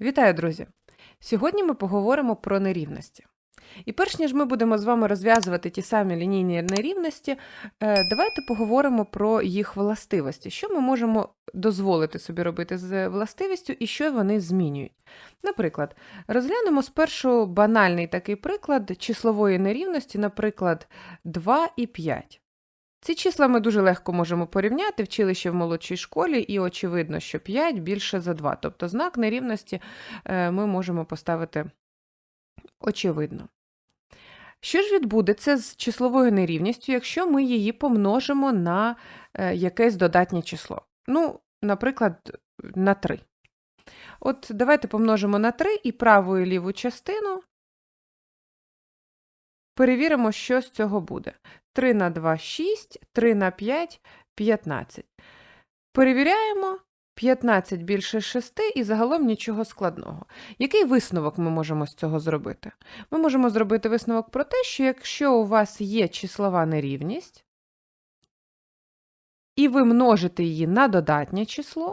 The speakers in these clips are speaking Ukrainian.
Вітаю, друзі! Сьогодні ми поговоримо про нерівності. І перш ніж ми будемо з вами розв'язувати ті самі лінійні нерівності, е, давайте поговоримо про їх властивості. Що ми можемо дозволити собі робити з властивістю і що вони змінюють. Наприклад, розглянемо спершу банальний такий приклад числової нерівності, наприклад, 2 і 5. Ці числа ми дуже легко можемо порівняти, вчили ще в молодшій школі, і очевидно, що 5 більше за 2. Тобто знак нерівності е, ми можемо поставити очевидно. Що ж відбудеться з числовою нерівністю, якщо ми її помножимо на е, якесь додатнє число? Ну, наприклад, на 3. От давайте помножимо на 3 і праву і ліву частину. Перевіримо, що з цього буде. 3 на 2 – 6, 3 на 5 – 15. Перевіряємо. 15 більше 6 і загалом нічого складного. Який висновок ми можемо з цього зробити? Ми можемо зробити висновок про те, що якщо у вас є числова нерівність, і ви множите її на додатнє число,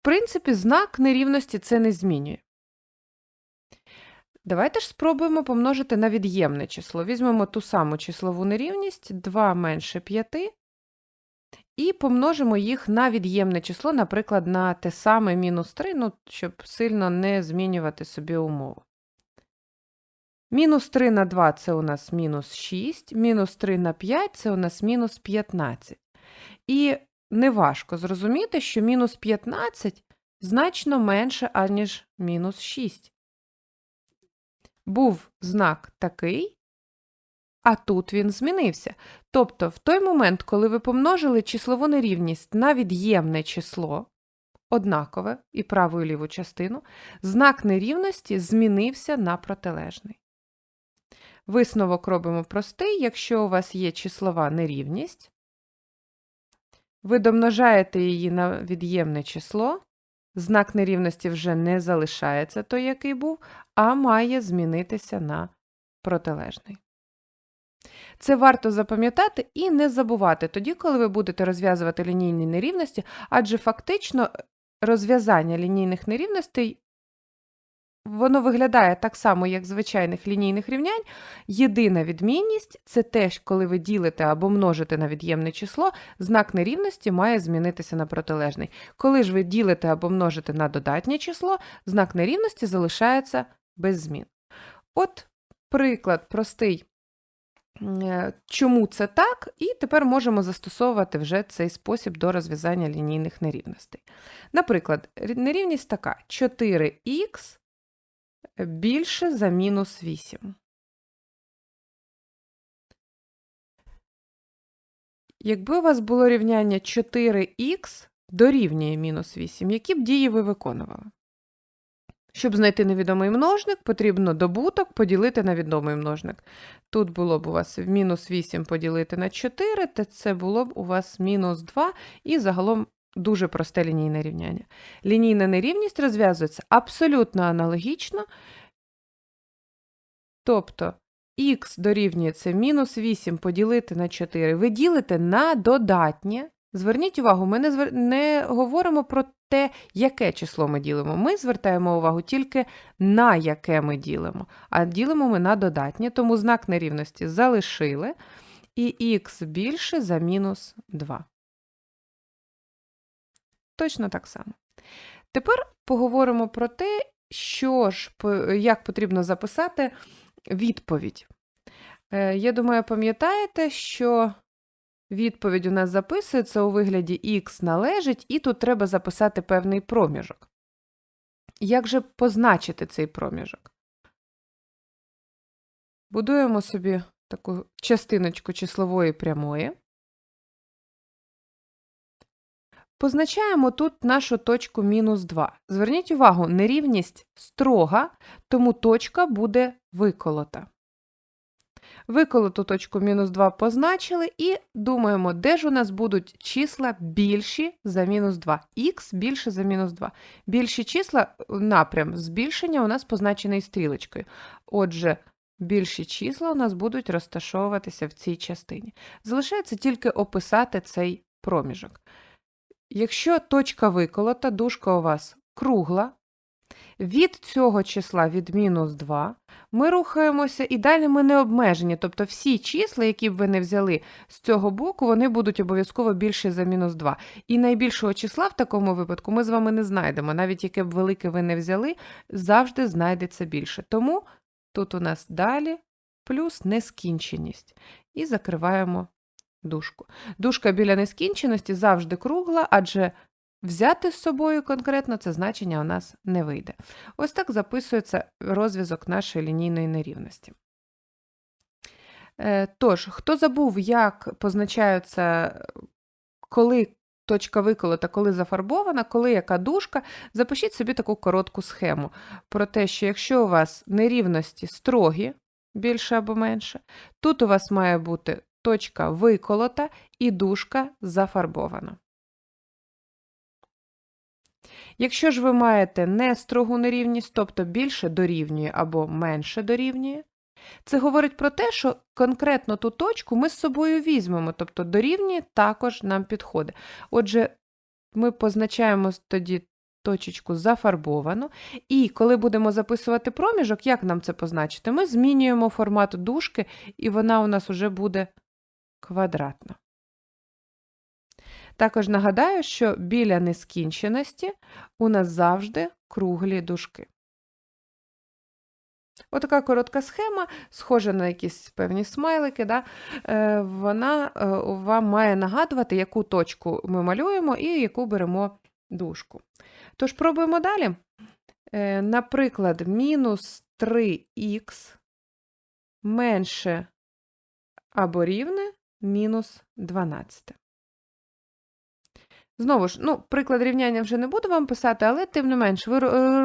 в принципі, знак нерівності це не змінює. Давайте ж спробуємо помножити на від'ємне число. Візьмемо ту саму числову нерівність 2 менше 5 і помножимо їх на від'ємне число, наприклад, на те саме мінус 3, ну, щоб сильно не змінювати собі умову. Мінус 3 на 2 це у нас мінус 6, мінус 3 на 5 це у нас мінус 15. І неважко зрозуміти, що мінус 15 значно менше, аніж мінус 6. Був знак такий, а тут він змінився. Тобто, в той момент, коли ви помножили числову нерівність на від'ємне число, однакове і праву і ліву частину, знак нерівності змінився на протилежний. Висновок робимо простий, якщо у вас є числова нерівність, ви домножаєте її на від'ємне число, знак нерівності вже не залишається той, який був, а має змінитися на протилежний. Це варто запам'ятати і не забувати тоді, коли ви будете розв'язувати лінійні нерівності, адже фактично розв'язання лінійних нерівностей воно виглядає так само, як звичайних лінійних рівнянь. Єдина відмінність це те, коли ви ділите або множите на від'ємне число, знак нерівності має змінитися на протилежний. Коли ж ви ділите або множите на додатнє число, знак нерівності залишається без змін. От приклад простий. Е, чому це так, і тепер можемо застосовувати вже цей спосіб до розв'язання лінійних нерівностей. Наприклад, нерівність така: 4х більше за мінус 8. Якби у вас було рівняння 4х дорівнює мінус 8, які б дії ви виконували? Щоб знайти невідомий множник, потрібно добуток поділити на відомий множник. Тут було б у вас мінус 8 поділити на 4, то це було б у вас мінус 2 і загалом дуже просте лінійне рівняння. Лінійна нерівність розв'язується абсолютно аналогічно. Тобто х дорівнює це мінус 8 поділити на 4. Ви ділите на додатнє. Зверніть увагу, ми не, звер... не говоримо про те, яке число ми ділимо. Ми звертаємо увагу тільки на яке ми ділимо, а ділимо ми на додатнє, тому знак нерівності залишили, і х більше за мінус 2. Точно так само. Тепер поговоримо про те, що ж, як потрібно записати відповідь. Е, я думаю, пам'ятаєте, що Відповідь у нас записується у вигляді х належить, і тут треба записати певний проміжок. Як же позначити цей проміжок? Будуємо собі таку частиночку числової прямої. Позначаємо тут нашу точку мінус 2. Зверніть увагу, нерівність строга, тому точка буде виколота. Виколоту точку мінус 2 позначили і думаємо, де ж у нас будуть числа більші за мінус 2. Х більше за мінус 2. Більші числа, напрям збільшення у нас позначений стрілочкою. Отже, більші числа у нас будуть розташовуватися в цій частині. Залишається тільки описати цей проміжок. Якщо точка виколота, дужка у вас кругла, Від цього числа від мінус 2 ми рухаємося і далі ми не обмежені. Тобто всі числа, які б ви не взяли з цього боку, вони будуть обов'язково більші за мінус 2. І найбільшого числа в такому випадку ми з вами не знайдемо. Навіть яке б велике ви не взяли, завжди знайдеться більше. Тому тут у нас далі плюс нескінченість. І закриваємо дужку. Дужка біля нескінченості завжди кругла, адже взяти з собою конкретно це значення у нас не вийде. Ось так записується розв'язок нашої лінійної нерівності. Е, Тож, хто забув, як позначаються, коли точка виколота, коли зафарбована, коли яка дужка, запишіть собі таку коротку схему про те, що якщо у вас нерівності строгі, більше або менше, тут у вас має бути точка виколота і дужка зафарбована. Якщо ж ви маєте не строгу нерівність, тобто більше дорівнює або менше дорівнює, це говорить про те, що конкретно ту точку ми з собою візьмемо, тобто дорівнює також нам підходить. Отже, ми позначаємо тоді точечку зафарбовану, і коли будемо записувати проміжок, як нам це позначити? Ми змінюємо формат дужки, і вона у нас вже буде квадратна. Також нагадаю, що біля нескінченості у нас завжди круглі дужки. Отака коротка схема, схожа на якісь певні смайлики, да? е, вона е, вам має нагадувати, яку точку ми малюємо і яку беремо дужку. Тож пробуємо далі. Е, наприклад, мінус 3х менше або рівне мінус 12. Знову ж, ну, приклад рівняння вже не буду вам писати, але тим не менш, ви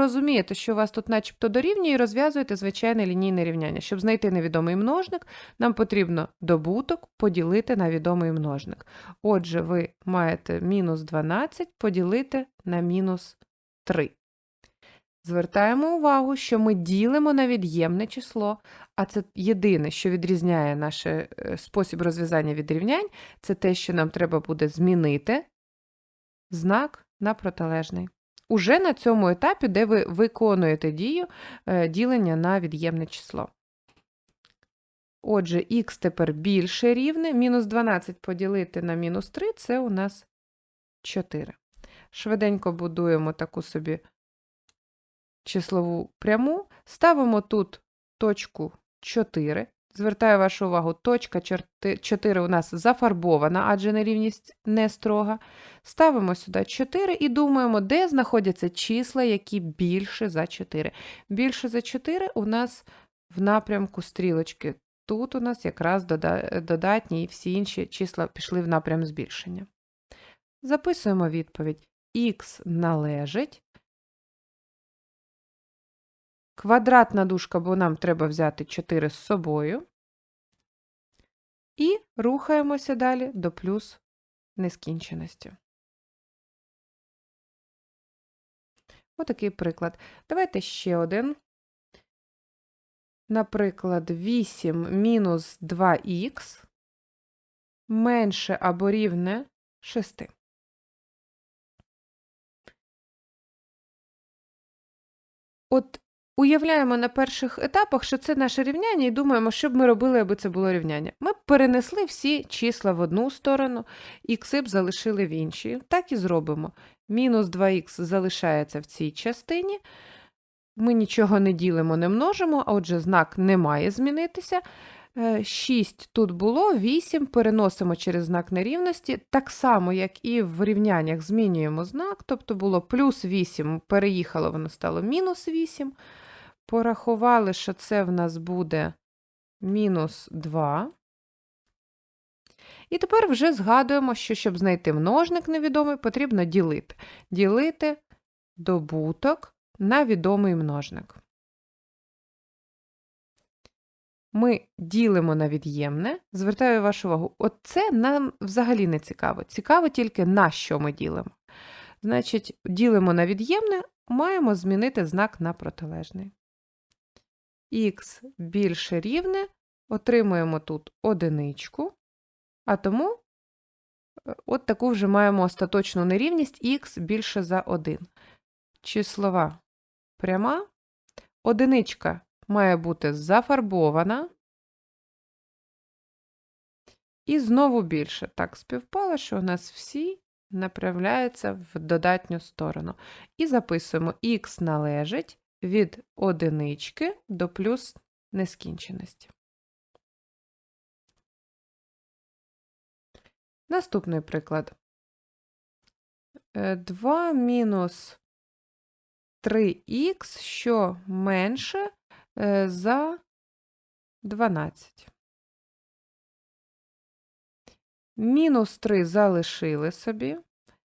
розумієте, що у вас тут начебто дорівнює, і розв'язуєте звичайне лінійне рівняння. Щоб знайти невідомий множник, нам потрібно добуток поділити на відомий множник. Отже, ви маєте мінус 12 поділити на мінус 3. Звертаємо увагу, що ми ділимо на від'ємне число, а це єдине, що відрізняє наш е, спосіб розв'язання від рівнянь, це те, що нам треба буде змінити знак на протилежний. Уже на цьому етапі, де ви виконуєте дію е, ділення на від'ємне число. Отже, х тепер більше рівне, мінус 12 поділити на мінус 3 це у нас 4. Швиденько будуємо таку собі числову пряму, ставимо тут точку 4. Звертаю вашу увагу, точка 4 у нас зафарбована, адже нерівність не строга. Ставимо сюди 4 і думаємо, де знаходяться числа, які більше за 4. Більше за 4 у нас в напрямку стрілочки. Тут у нас якраз додатні і всі інші числа пішли в напрям збільшення. Записуємо відповідь. Х належить. Квадратна дужка, бо нам треба взяти 4 з собою. І рухаємося далі до плюс нескінченості. Отакий приклад. Давайте ще один. Наприклад, 8 мінус 2х менше або рівне 6. От Уявляємо на перших етапах, що це наше рівняння, і думаємо, що б ми робили, аби це було рівняння. Ми перенесли всі числа в одну сторону, ікси б залишили в іншій. Так і зробимо. Мінус 2х залишається в цій частині. Ми нічого не ділимо, не множимо, а отже, знак не має змінитися. 6 е, тут було, 8 переносимо через знак нерівності. Так само, як і в рівняннях, змінюємо знак, тобто було плюс 8, переїхало, воно стало мінус 8. Порахували, що це в нас буде мінус 2. І тепер вже згадуємо, що щоб знайти множник невідомий, потрібно ділити. Ділити добуток на відомий множник. Ми ділимо на від'ємне. Звертаю вашу увагу, оце нам взагалі не цікаво. Цікаво тільки на що ми ділимо. Значить, ділимо на від'ємне, маємо змінити знак на протилежний х більше рівне, отримуємо тут одиничку, а тому е, от таку вже маємо остаточну нерівність х більше за 1. Числова пряма. Одиничка має бути зафарбована. І знову більше. Так співпало, що у нас всі направляються в додатню сторону. І записуємо х належить від одинички до плюс нескінченості. Наступний приклад. 2 мінус 3х, що менше е, за 12. Мінус 3 залишили собі.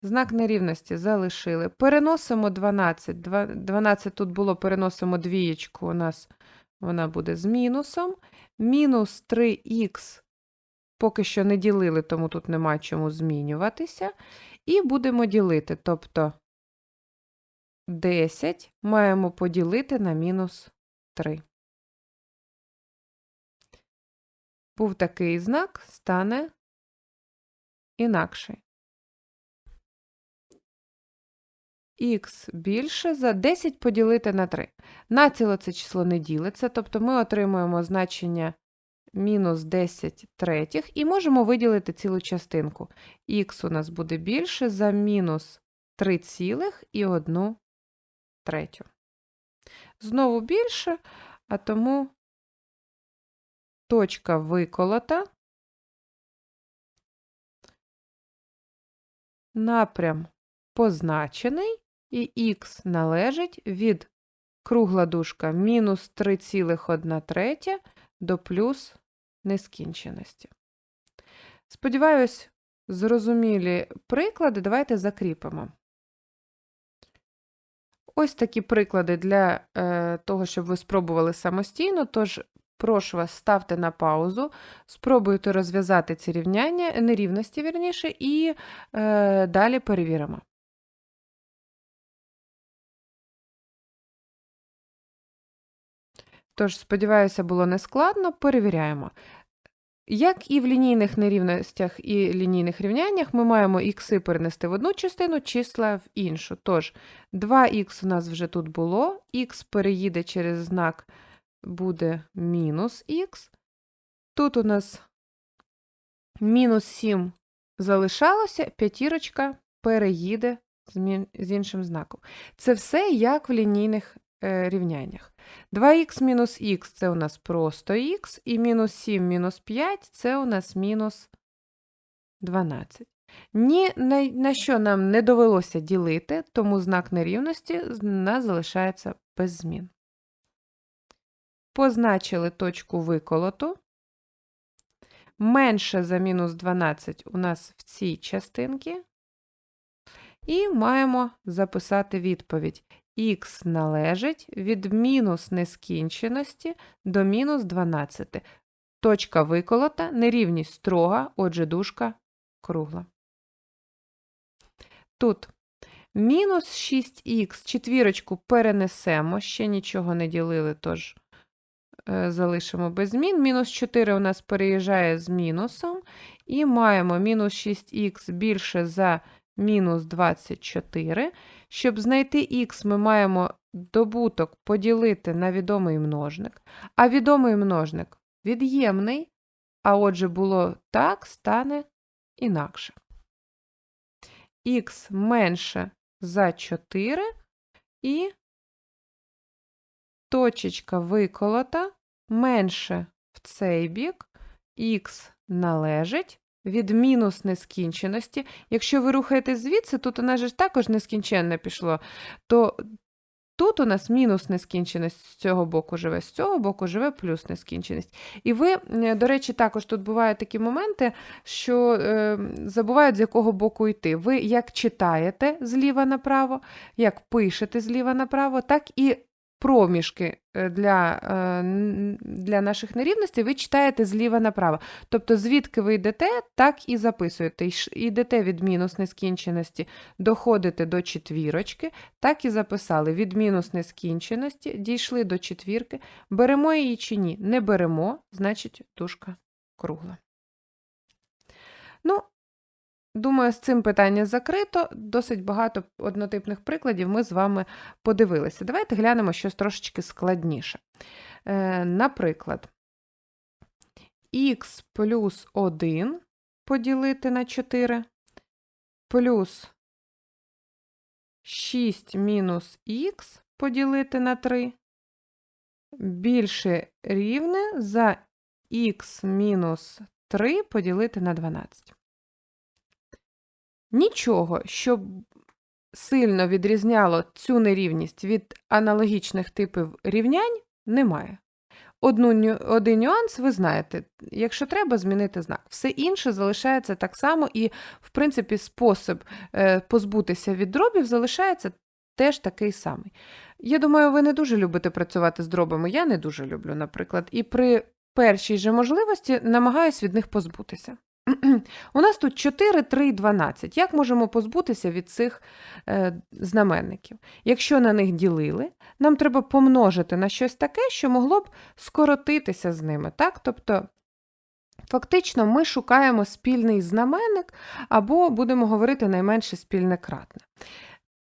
Знак нерівності залишили. Переносимо 12. 12 тут було, переносимо двієчку, у нас вона буде з мінусом. Мінус 3х поки що не ділили, тому тут нема чому змінюватися. І будемо ділити, тобто 10 маємо поділити на мінус 3. Був такий знак, стане інакший. Х більше за 10 поділити на 3. Націло це число не ділиться, тобто ми отримуємо значення мінус 10 третіх і можемо виділити цілу частинку. Х у нас буде більше за мінус 3,1 третю. Знову більше, а тому точка виколота. Напрям позначений, і х належить від кругла дужка мінус 3,1 третя до плюс нескінченості. Сподіваюсь, зрозумілі приклади давайте закріпимо. Ось такі приклади для е, того, щоб ви спробували самостійно, тож прошу вас, ставте на паузу, спробуйте розв'язати ці рівняння, нерівності, вірніше, і е, далі перевіримо. Тож, сподіваюся, було нескладно, перевіряємо. Як і в лінійних нерівностях і лінійних рівняннях, ми маємо ікси перенести в одну частину, числа в іншу. Тож, 2х у нас вже тут було, х переїде через знак, буде мінус х. Тут у нас мінус 7 залишалося, п'ятірочка переїде з іншим знаком. Це все як в лінійних е, рівняннях. 2х мінус х це у нас просто х, і мінус 7 мінус 5 це у нас мінус 12. Ні на, на що нам не довелося ділити, тому знак нерівності у нас залишається без змін. Позначили точку виколоту. Менше за мінус 12 у нас в цій частинці. І маємо записати відповідь х належить від мінус нескінченості до мінус 12. Точка виколота, нерівність строга, отже, дужка кругла. Тут мінус 6х, четвірочку перенесемо, ще нічого не ділили, тож е, залишимо без змін. Мінус 4 у нас переїжджає з мінусом, і маємо мінус 6х більше за мінус 24. Щоб знайти х, ми маємо добуток поділити на відомий множник, а відомий множник від'ємний, а отже, було так, стане інакше. Х менше за 4 і точечка виколота менше в цей бік, х належить від мінус нескінченості. Якщо ви рухаєтесь звідси, тут у нас же також нескінченне пішло, то тут у нас мінус нескінченість з цього боку живе, з цього боку живе плюс нескінченість. І ви, до речі, також тут бувають такі моменти, що е, забувають, з якого боку йти. Ви як читаєте зліва направо, як пишете зліва направо, так і проміжки е, для е, для наших нерівностей ви читаєте зліва направо. Тобто, звідки ви йдете, так і записуєте. Йдете від мінус нескінченості, доходите до четвірочки, так і записали. Від мінус нескінченості дійшли до четвірки. Беремо її чи ні? Не беремо, значить, дужка кругла. Ну, Думаю, з цим питання закрито. Досить багато однотипних прикладів ми з вами подивилися. Давайте глянемо щось трошечки складніше. Е, Наприклад, х плюс 1 поділити на 4 плюс 6 мінус х поділити на 3 більше рівне за х мінус 3 поділити на 12. Нічого, щоб сильно відрізняло цю нерівність від аналогічних типів рівнянь, немає. Одну, один нюанс ви знаєте, якщо треба змінити знак. Все інше залишається так само, і, в принципі, спосіб е, позбутися від дробів залишається теж такий самий. Я думаю, ви не дуже любите працювати з дробами. Я не дуже люблю, наприклад, і при першій же можливості намагаюсь від них позбутися. У нас тут 4, 3 12. Як можемо позбутися від цих е, знаменників? Якщо на них ділили, нам треба помножити на щось таке, що могло б скоротитися з ними. Так? Тобто, фактично, ми шукаємо спільний знаменник або будемо говорити найменше спільне кратне.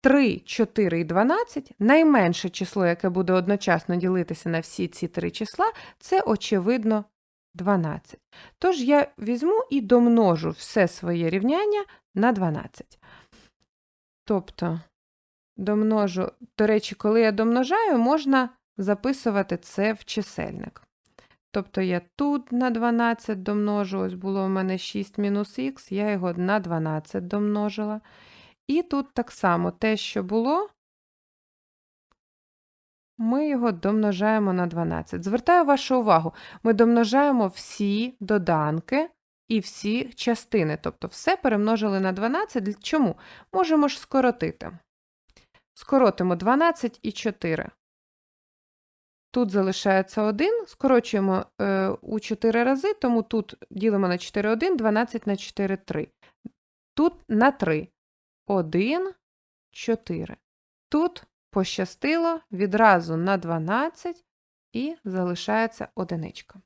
3, 4 і 12 найменше число, яке буде одночасно ділитися на всі ці три числа, це, очевидно, 12. Тож я візьму і домножу все своє рівняння на 12. Тобто, домножу, до речі, коли я домножаю, можна записувати це в чисельник. Тобто я тут на 12 домножу, ось було у мене 6 мінус х, я його на 12 домножила. І тут так само те, що було, ми його домножаємо на 12. Звертаю вашу увагу, ми домножаємо всі доданки і всі частини, тобто все перемножили на 12. Чому? Можемо ж скоротити. Скоротимо 12 і 4. Тут залишається 1, скорочуємо е, у 4 рази, тому тут ділимо на 4 1, 12 на 4 3. Тут на 3. 1, 4. Тут пощастило відразу на 12 і залишається одиничка.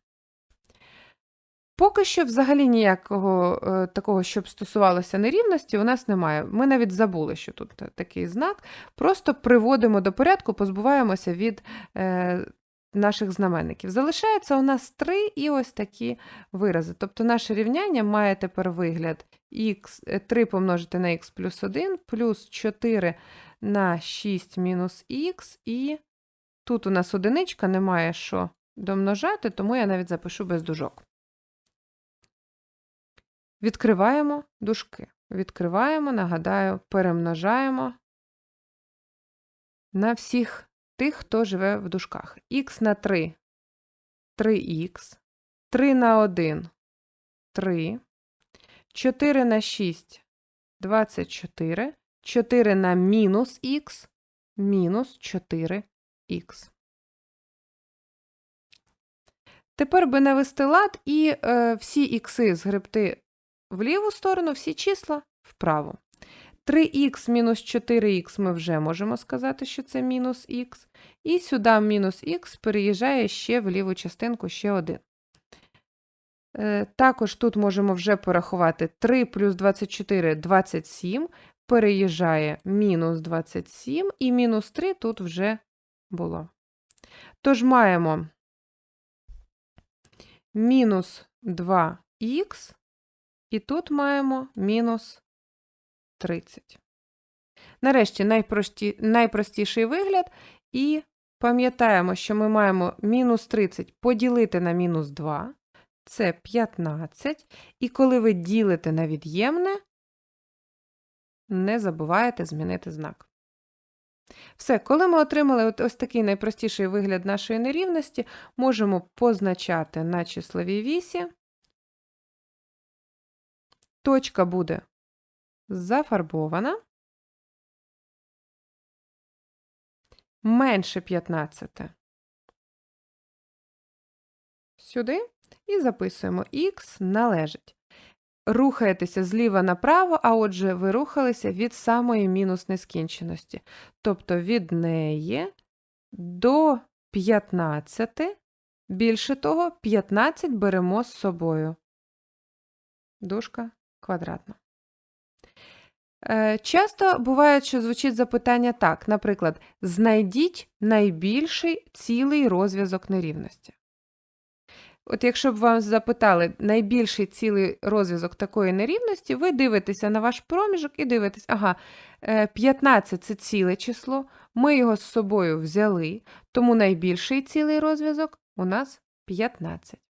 Поки що взагалі ніякого е, такого, щоб стосувалося нерівності, у нас немає. Ми навіть забули, що тут такий знак. Просто приводимо до порядку, позбуваємося від е, наших знаменників. Залишається у нас 3 і ось такі вирази. Тобто наше рівняння має тепер вигляд х, 3 помножити на х плюс 1, плюс 4 на 6 мінус х, і тут у нас одиничка, немає що домножати, тому я навіть запишу без дужок. Відкриваємо дужки. Відкриваємо, нагадаю, перемножаємо на всіх тих, хто живе в дужках. х на 3 3х, 3 на 1 3, 4 на 6 24, 4 на мінус х мінус 4х. Тепер би навести лад і е, всі ікси згребти в ліву сторону, всі числа вправо. 3х мінус 4х ми вже можемо сказати, що це мінус х. І сюди мінус х переїжджає ще в ліву частинку ще один. Е, Також тут можемо вже порахувати 3 плюс 24 – 27, переїжджає мінус 27, і мінус 3 тут вже було. Тож маємо мінус 2х, і тут маємо мінус 30. Нарешті найпрості, найпростіший вигляд, і пам'ятаємо, що ми маємо мінус 30 поділити на мінус 2, це 15, і коли ви ділите на від'ємне, не забуваєте змінити знак. Все, коли ми отримали от ось такий найпростіший вигляд нашої нерівності, можемо позначати на числовій вісі. Точка буде зафарбована. Менше 15. Сюди і записуємо х належить. Рухаєтеся зліва направо, а отже, ви рухалися від самої мінус нескінченості. Тобто від неї до 15. Більше того, 15 беремо з собою. Дужка квадратна. Е, Часто буває, що звучить запитання так, наприклад, знайдіть найбільший цілий розв'язок нерівності. От якщо б вам запитали найбільший цілий розв'язок такої нерівності, ви дивитеся на ваш проміжок і дивитесь, ага, е, 15 – це ціле число, ми його з собою взяли, тому найбільший цілий розв'язок у нас 15.